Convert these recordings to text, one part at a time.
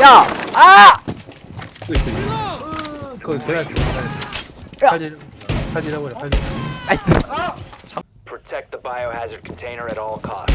야! 아! 또 있어. 그거 돼야 돼. 야. 칼질 칼질 해버려 칼질. 나이스. Protect the biohazard container at all costs.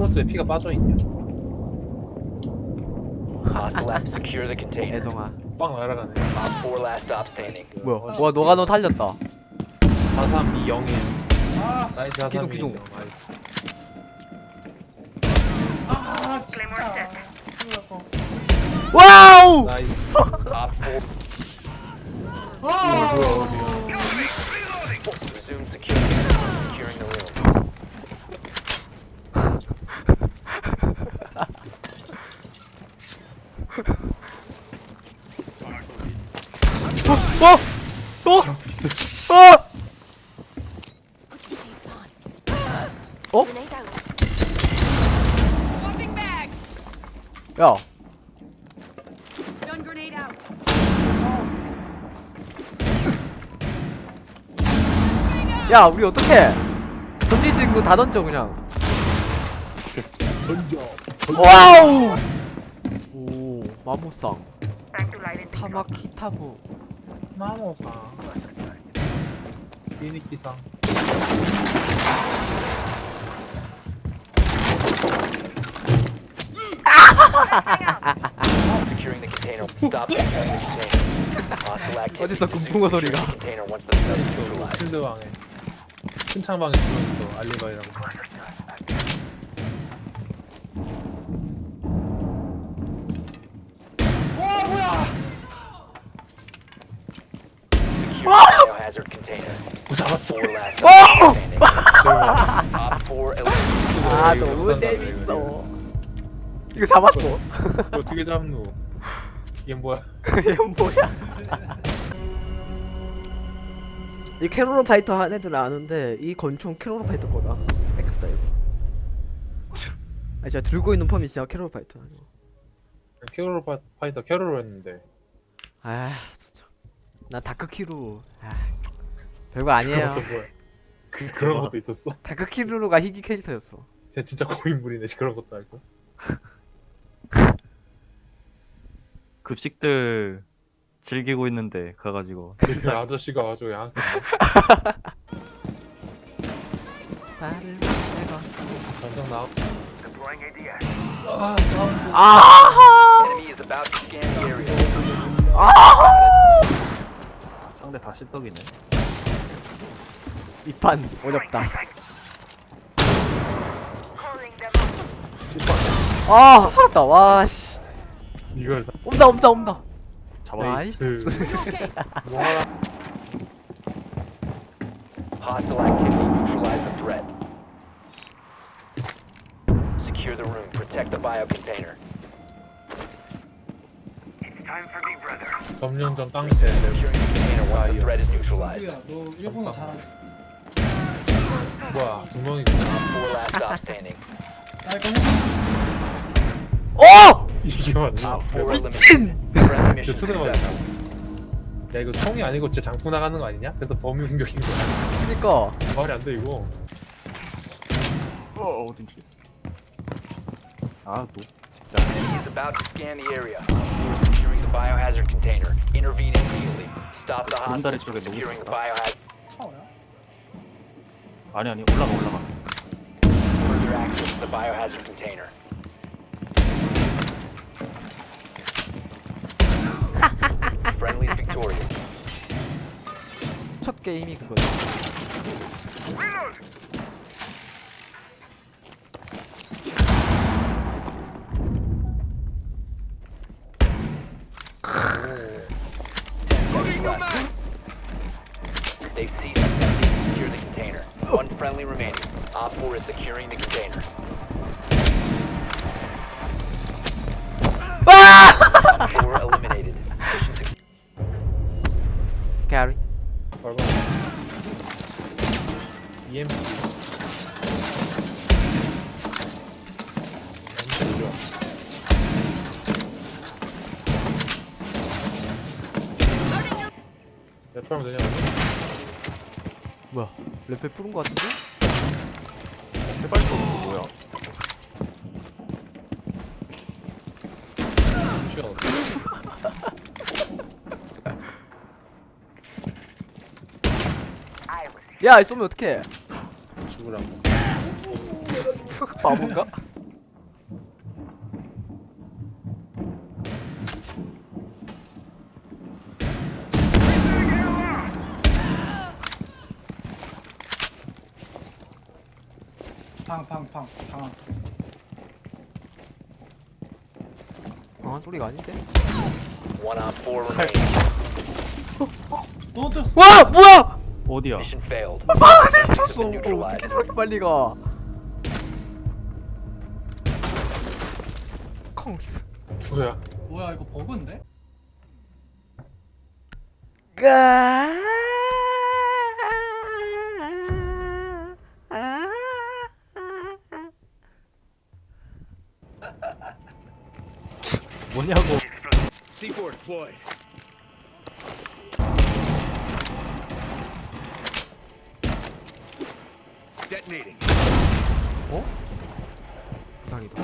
크로스에 피가 빠져 있냐? Hostile left, secure the container. 애성아. 빵 날아가네. Op 4, last stop standing. 뭐야? 와, 너가 너 살렸다. 432 0에. 나이스 432 기둥, 기둥. 와우! 나이스. 어? 야. 야, 우리 어떡해? 던질 수 있는 거 다 던져 그냥. 와우! 오, 마모상. 타마키타부. 마모상. 비니키상. Securing the container. Stop securing the container. Hostile activity. 어딨어, 금붕어 소리가. Secure the Container once the threat is neutralized. 필드 방에. 큰 창방에 들어있어 알리바이라고. Secure the biohazard container. 잡았어. 4 last 어! operator standing. Op 4 eliminated. 아, 너무 재밌어. 이거 잡았어. 이거 어떻게 잡노? 이게 뭐야? 이건 뭐야? 이 캐로로 파이터 한 애들 아는데 이 권총 캐로로 파이터 거다. 뺏겼다 이거. 아 진짜 들고 있는 펌이 진짜 캐로로 파이터 아니야. 캐롤 파- 파이터 캐롤로 했는데. 아 진짜. 나 다크키루. 아 별거 아니에요. 그것도 뭐야? 그, 그런 것도 있었어? 다크키루가 희귀 캐릭터였어. 쟤 진짜 고인물이네 그런 것도 알고. 급식들 즐기고 있는데 가가지고 그 아저씨가 아주 양. 말을 내가. 당장 나. 아! Enemy is about to scan the area. 상대 다 실덕이네 이판 어렵다. 아 살았다. 와 씨. 이걸 사. 온다 온다 온다. 잡았어 나이스. 뭐하라. Hostile activity. Neutralize the threat. Secure the room. Protect the bio container. 점령전 땅이 Securing the container once the threat is neutralized. 누구야? 너 일본어 잘하지? 뭐야 두 명이 Four last stop standing. 나 이거 해. 어! 이게 맞나? Op 4 eliminated. 미친! Mission 수레 successful. 야 이거 총이 아니고 진짜 장풍 나가는 거 아니냐? 그래서 범위 공격인 거야. 그니까. 말이 안 돼 이거. 어 어딘지 아너 진짜 Enemy is about to scan the area. Securing the biohazard container. Intervene immediately. Stop the 구름다리 hostiles 쪽에 누구 securing the 있을까? biohazard. 차오야? 아니 아니 올라가 올라가. Further access to the biohazard container. 첫 게임이 그거야. They've seized the sentry to secure the container. One friendly remaining. Op 4 is securing the container. EMP. 엄청 좋아. 몇 하면 되냐? 뭐야? 레벨 뿌른 거 같은데? 해발도 뭐야? 시간 없어. 야, 쏘면 어떡해? 죽으라고. 바본가? 팡팡팡 팡. 강한 소리가 아닌데? One Op 4 remaining. 또 어쩌어 와, 뭐야? 어디야? Mission failed. have been 어떻게. 저렇게 빨리 가? 콩스. 뭐야? 뭐야 이거 버그인데? 뭐냐고. C4 deployed. Detonating. 어? 부상이다.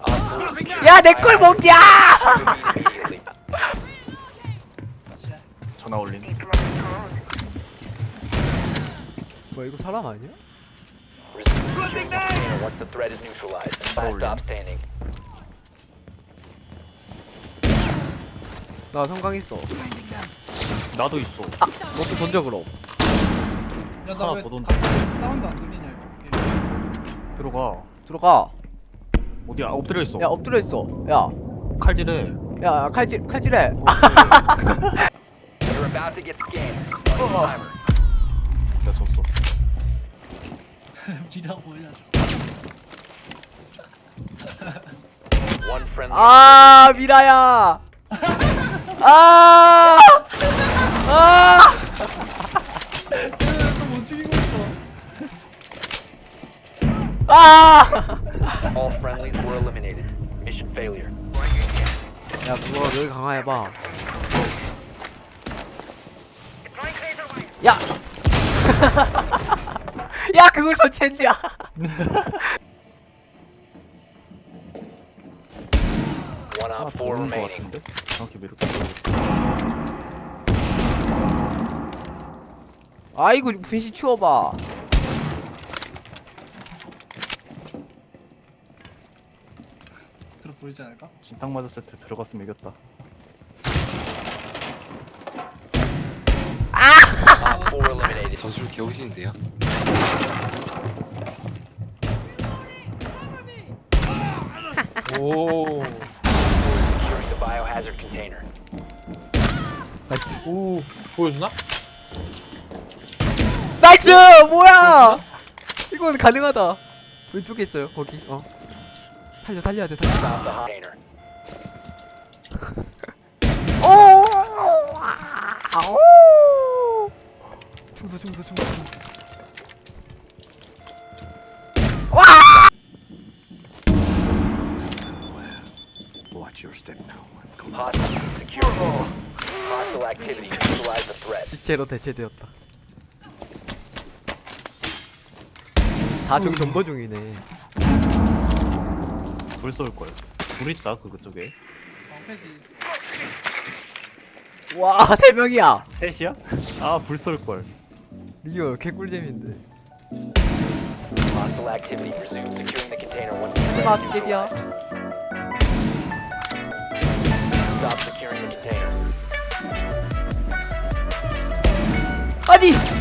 Op 4 야, 내 걸 먹냐? 전화 올림. 뭐야, 이거 사람 아니야? Resume securing the container once the threat is neutralized. Last stop standing. 나 성강 있어. 나도 있어. 너도 던져 그럼. 하나 야나왜 더 돈다. 사운드 안 들리냐 이거 게임. 들어가. 들어가. 어디야? 엎드려 있어. 야, 엎드려 있어. 야, 칼질해. 야, 칼질, 칼질해. You're about to get scanned. Start the timer. 내가 졌어. 미라 보여줘 One friendly. 아, 미라야. 아, 아. 또못 죽이고 있어 아! All friendlies were eliminated. Mission failure. 야, 그거 여기 강화해봐. 야! 야, 그걸 설치했냐? One Op 더4 오는 거 remaining. 정확히 메르트. 아이고, 분신 치워봐. 들어 보이지 않을까? 진탕 맞았을 때 들어갔으면 이겼다. Op 4 eliminated. 저술 개오신데요? 오. Securing the biohazard container. 나이스. 오. 보여주나? 나이스! 뭐야! 이건 가능하다. 왼쪽에 있어요, 거기. 어. 살려, 살려야 돼, 살려. The container. 오! 아오! 충수, 충수, 충수. Watch your step now. Hostage secure. Hostile activity. Neutralize the threat. 시체로 대체되었다. 다 저기 정보 중이네. 불쏠 거야. 불 있다 그 그쪽에. 방패기 와, 세 명이야. 셋이야? 아 불 쏠 걸 리얼 개꿀잼인데. Hostile activity resumed. Securing the container once 스마트 friendly geb이야. neutralized. Stop securing the container. 아니!